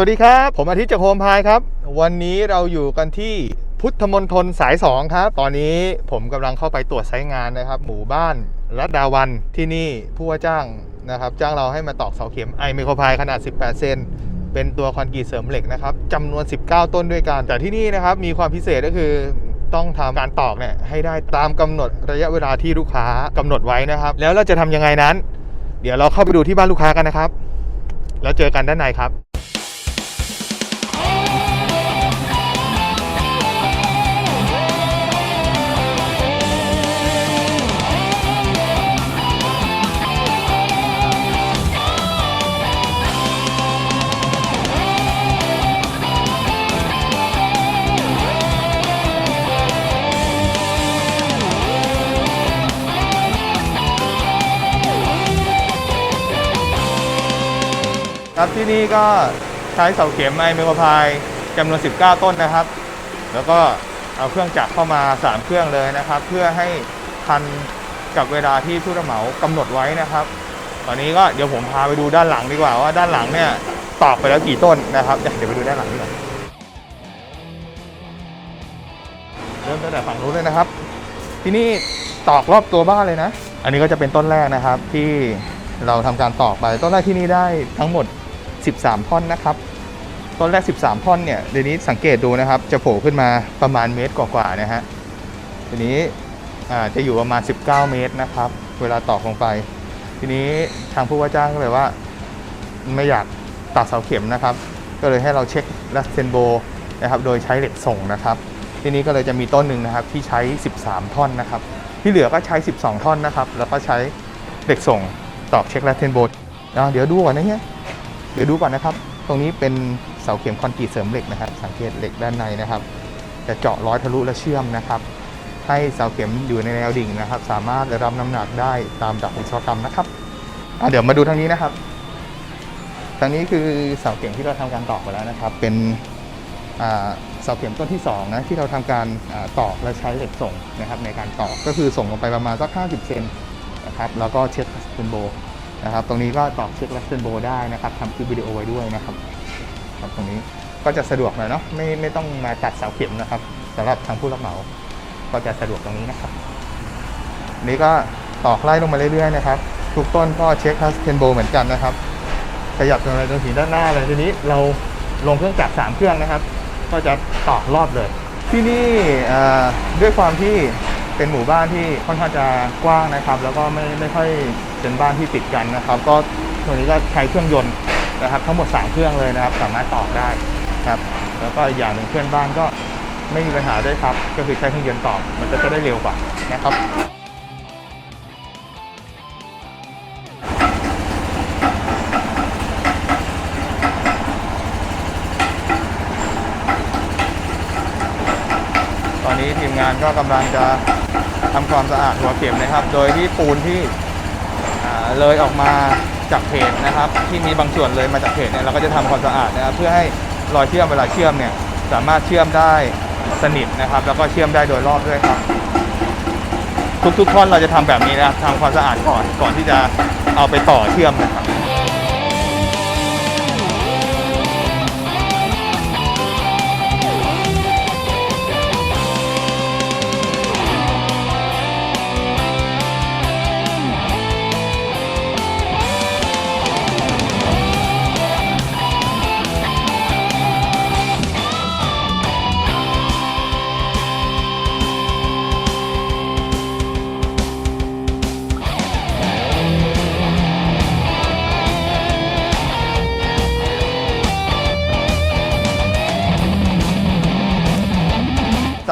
วัสดีครับ ผมอาทิตย์จากโฮมพายครับ วันนี้เราอยู่กันที่พุทธมณฑลสาย 2 ครับ ตอนนี้ผมกำลังเข้าไปตรวจไซต์งานนะครับ หมู่บ้านรัดดาวันที่นี่ผู้ว่าจ้างนะครับ จ้างเราให้มาตอกเสาเข็มไอไมโครพายขนาด 18 เซนเป็นตัวคอนกรีตเสริมเหล็กนะครับจำนวน 19 ต้นด้วยกัน แต่ที่นี่นะครับมีความพิเศษก็คือต้องทำการตอกเนี่ยให้ได้ตามกำหนดระยะเวลาที่ลูกค้ากำหนดไว้นะครับ แล้วเราจะทำยังไงนั้น เดี๋ยวเราเข้าไปดูที่บ้านลูกค้ากันนะครับ แล้วเจอกันด้านในครับ ครับที่นี่ก็ใช้เสาเข็มไอเมโครพายจำนวน 19 ต้นนะครับ แล้วก็เอาเครื่องจักรเข้ามา 3 เครื่องเลยนะครับ เพื่อให้ทันกับเวลาที่ผู้รับเหมากำหนดไว้นะครับ ตอนนี้ก็เดี๋ยวผมพาไปดูด้านหลังดีกว่าว่าด้านหลังเนี่ยตอกไปแล้วกี่ต้นนะครับ เดี๋ยวไปดูด้านหลังดีกว่าเริ่มตั้งแต่ฝั่งนู้นเลยนะครับ ที่นี่ตอกรอบตัวบ้านเลยนะ อันนี้ก็จะเป็นต้นแรกนะครับที่เราทำการตอกไปต้นแรกที่นี่ได้ทั้งหมด 13 ท่อนนะครับต้นแรก 13 ท่อนเนี่ยเดี๋ยวนี้สังเกตดูนะครับ จะโผล่ขึ้นมาประมาณเมตรกว่าๆนะฮะทีนี้จะอยู่ประมาณ 19 เมตรนะครับ เวลาตอกลงไป ทีนี้ทางผู้ว่าจ้างก็เลยว่า ไม่อยากตัดเสาเข็มนะครับ ก็เลยให้เราเช็คลัสเซนโบนะครับโดยใช้เหล็กส่งนะครับ ทีนี้ก็เลยจะมีต้นหนึ่งนะครับที่ใช้ 13 ท่อนนะครับ ที่เหลือก็ใช้ 12 ท่อนนะครับ แล้วก็ใช้เหล็กส่งตอกเช็คลัสเซนโบเดี๋ยวดูก่อนนะเนี่ย เดี๋ยวดูก่อนนะครับ ตรงนี้เป็นเสาเข็มคอนกรีตเสริมเหล็กนะครับ สังเกตเหล็กด้านในนะครับ จะเจาะร้อยทะลุและเชื่อมนะครับ ให้เสาเข็มอยู่ในแนวดิ่งนะครับ สามารถรับน้ำหนักได้ตามหลักวิศวกรรมนะครับเดี๋ยวมาดูทางนี้นะครับ ทางนี้คือเสาเข็มที่เราทำการตอกไปแล้วนะครับ เป็นเสาเข็มต้นที่2นะที่เราทำการตอกและใช้เหล็กส่งนะครับ ในการตอกก็คือส่งลงไปประมาณสัก 50 เซนนะครับ แล้วก็เช็คลัสเซนโบ นะครับ ตรงนี้ก็ตอกเช็คลัสเซนโบได้นะครับทำคลิปวิดีโอไว้ด้วยนะครับครับตรงนี้ก็จะสะดวกหน่อยเนาะไม่ไม่ต้องมาตัดเสาเข็มนะครับสำหรับทางผู้รับเหมา ก็จะสะดวกตรงนี้นะครับ นี่ก็ตอกไล่ลงมาเรื่อยๆนะครับทุกต้นก็เช็คทัสเทนโบเหมือนกันนะครับ ขยับตรงไหนตรงสีด้านหน้าเลยทีนี้เราลงเครื่องจักรสามเครื่องนะครับ ก็จะตอกรอบเลย ที่นี่ด้วยความที่ เป็นหมู่บ้านที่ค่อนข้างจะกว้างนะครับ แล้วก็ไม่ไม่ค่อยเป็นบ้านที่ติดกันนะครับ ก็ตรงนี้ก็ใช้เครื่องยนต์นะครับทั้งหมด 3 เครื่องเลยนะครับ สามารถตอได้ครับ แล้วก็อีกอย่างหนึ่งเพื่อนบ้านก็ไม่มีปัญหาด้วยครับ ก็คือใช้เครื่องยนต์ตอมันก็จะได้เร็วกว่านะครับตอนนี้ทีมงานก็กำลังจะ ทำความสะอาดหัวเข็มนะครับ โดยที่ปูนที่เลยออกมาจากเพจนะครับ ที่มีบางส่วนเลยมาจากเพจเนี่ยเราก็จะทำความสะอาดนะครับเพื่อให้รอยเชื่อมเวลาเชื่อมเนี่ยสามารถเชื่อมได้สนิทนะครับ แล้วก็เชื่อมได้โดยรอบด้วยครับ ทุกๆท่อนเราจะทำแบบนี้นะครับทำความสะอาดก่อนก่อนที่จะเอาไปต่อเชื่อมนะครับ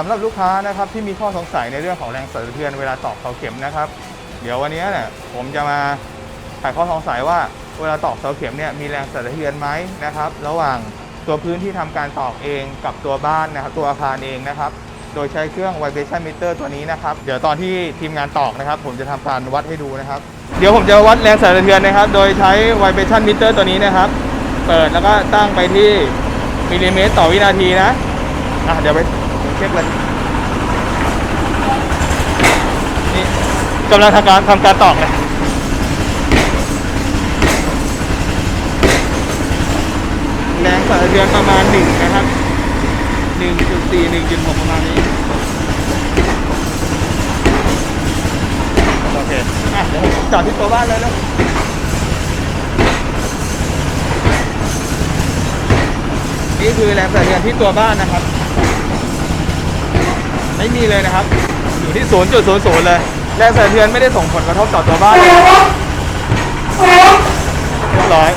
หรับลูกค้านะครับที่มีข้อสงสัยในเรื่องของแรงสั่นสะเทือนเวลาตอกเสาเข็มนะครับ เดี๋ยววันนี้เนี่ยผมจะมาไขข้อสงสัยว่าเวลาตอกเสาเข็มเนี่ยมีแรงสั่นสะเทือนไหมนะครับ ระหว่างตัวพื้นที่ทำการตอกเองกับตัวบ้านนะครับตัวอาคารเองนะครับ โดยใช้เครื่อง vibration meter ตัวนี้นะครับ เดี๋ยวตอนที่ทีมงานตอกนะครับ ผมจะทำการวัดให้ดูนะครับ เดี๋ยวผมจะวัดแรงสั่นสะเทือนนะครับ โดยใช้ vibration meter ตัวนี้นะครับ เปิดแล้วก็ตั้งไปที่มิลลิเมตรต่อวินาทีนะอะเดี๋ยวไป เช็คเลยนี่กำลังทำการทำการตอกเลยแรงสั่นสะเทือนประมาณหนึ่งนะครับหนึ่งจุดสี่หนึ่งจุดหกประมาณนี้โอเคอะเดี๋ยวผมจอดที่ตัวบ้านเลยแล้วนี่คือแรงสั่นสะเทือนที่ตัวบ้านนะครับ ไม่มีเลยนะครับ อยู่ที่0.00เลยแรงสั่นสะเทือนไม่ได้ส่งผลกระทบต่อตัวบ้านเลยเรียบร้อย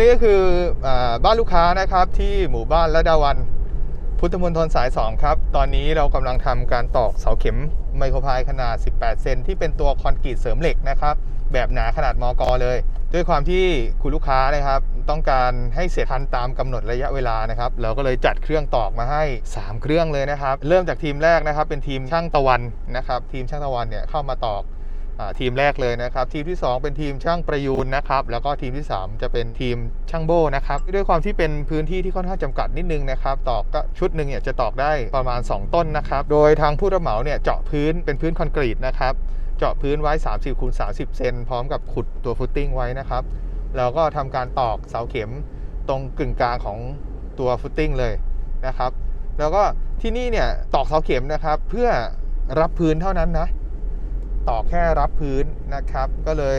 นี่ก็คืออบ้านลูกค้านะครับที่หมู่บ้านละดาวัน พุทธมณฑลสาย 2 ครับ ตอนนี้เรากำลังทำการตอกเสาเข็มไมโครพายขนาด 18 เซนที่เป็นตัวคอนกรีตเสริมเหล็กนะครับ แบบหนาขนาดมอกเลย ด้วยความที่คุณลูกค้านะครับ ต้องการให้เสร็จทันตามกำหนดระยะเวลานะครับ เราก็เลยจัดเครื่องตอกมาให้ 3 เครื่องเลยนะครับ เริ่มจากทีมแรกนะครับ เป็นทีมช่างตะวันนะครับ ทีมช่างตะวันเนี่ยเข้ามาตอก ทีมแรกเลยนะครับ ทีมที่ 2 เป็นทีมช่างประยูนนะครับ แล้วก็ทีมที่ 3 จะเป็นทีมช่างโบ้นะครับ ด้วยความที่เป็นพื้นที่ที่ค่อนข้างจำกัดนิดนึงนะครับ ตอกก็ชุดหนึ่งเนี่ยจะตอกได้ประมาณ 2 ต้นนะครับ โดยทางผู้รับเหมาเนี่ยเจาะพื้นเป็นพื้นคอนกรีตนะครับ เจาะพื้นไว้ 30คูณ30 เซนพร้อมกับขุดตัวฟุตติ้งไว้นะครับ แล้วก็ทำการตอกเสาเข็มตรงกึ่งกลางของตัวฟุตติ้งเลยนะครับ แล้วก็ที่นี่เนี่ยตอกเสาเข็มนะครับ เพื่อรับพื้นเท่านั้นนะ ต่อแค่รับพื้นนะครับ ก็เลย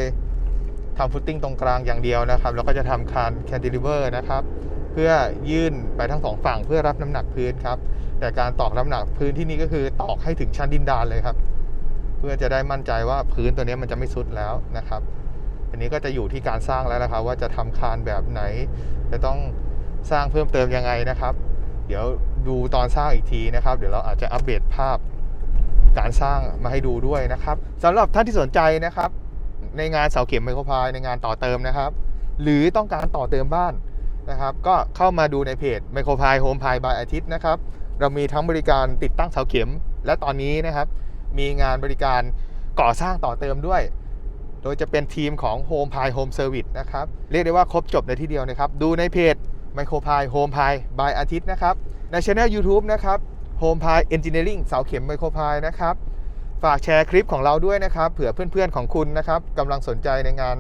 ทำฟุตติ้งตรงกลางอย่างเดียวนะครับ แล้วก็จะทำคานแคนติลิเวอร์นะครับ เพื่อยื่นไปทั้งสองฝั่งเพื่อรับน้ำหนักพื้นครับ แต่การตอกน้ำหนักพื้นที่นี่ก็คือตอกให้ถึงชั้นดินดานเลยครับ เพื่อจะได้มั่นใจว่าพื้นตัวนี้มันจะไม่ซุดแล้วนะครับอันนี้ก็จะอยู่ที่การสร้างแล้วนะครับ ว่าจะทำคานแบบไหน จะต้องสร้างเพิ่มเติมยังไงนะครับ เดี๋ยวดูตอนสร้างอีกทีนะครับ เดี๋ยวเราอาจจะอัปเดตภาพ การสร้างมาให้ดูด้วยนะครับสำหรับท่านที่สนใจนะครับ ในงานเสาเข็มไมโครพายในงานต่อเติมนะครับ หรือต้องการต่อเติมบ้านนะครับ ก็เข้ามาดูในเพจไมโครพายโฮมพายบายอาทิตย์นะครับ เรามีทั้งบริการติดตั้งเสาเข็ม และตอนนี้นะครับ มีงานบริการก่อสร้างต่อเติมด้วย โดยจะเป็นทีมของ Home p i Home Service นะครับ เรียกได้ว่าครบจบในที่เดียวนะครับ ดูในเพจ Micro Pie Home Pie by อาทิตย์นะครับ ในช anel YouTube นะครับ Home Pie Engineering เสาเข็ม Micro Pie นะครับ ฝากแชร์คลิปของเราด้วยนะครับ เผื่อเพื่อนๆของคุณนะครับกำลังสนใจในงาน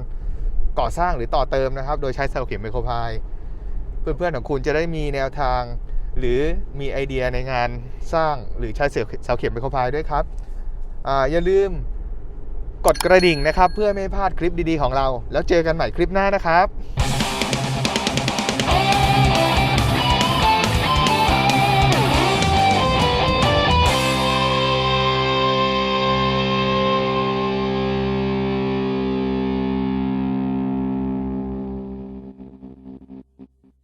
ก่อสร้างหรือต่อเติมนะครับ โดยใช้เสาเข็มไมโครพายเพื่อนๆของคุณจะได้มีแนวทาง หรือมีไอเดียในงานสร้างหรือใช้เสาเข็มไมโครพายด้วยครับออย่าลืมกดกระดิ่งนะครับ เพื่อไม่ให้พลาดคลิปดีๆของเรา แล้วเจอกันใหม่คลิปหน้านะครับ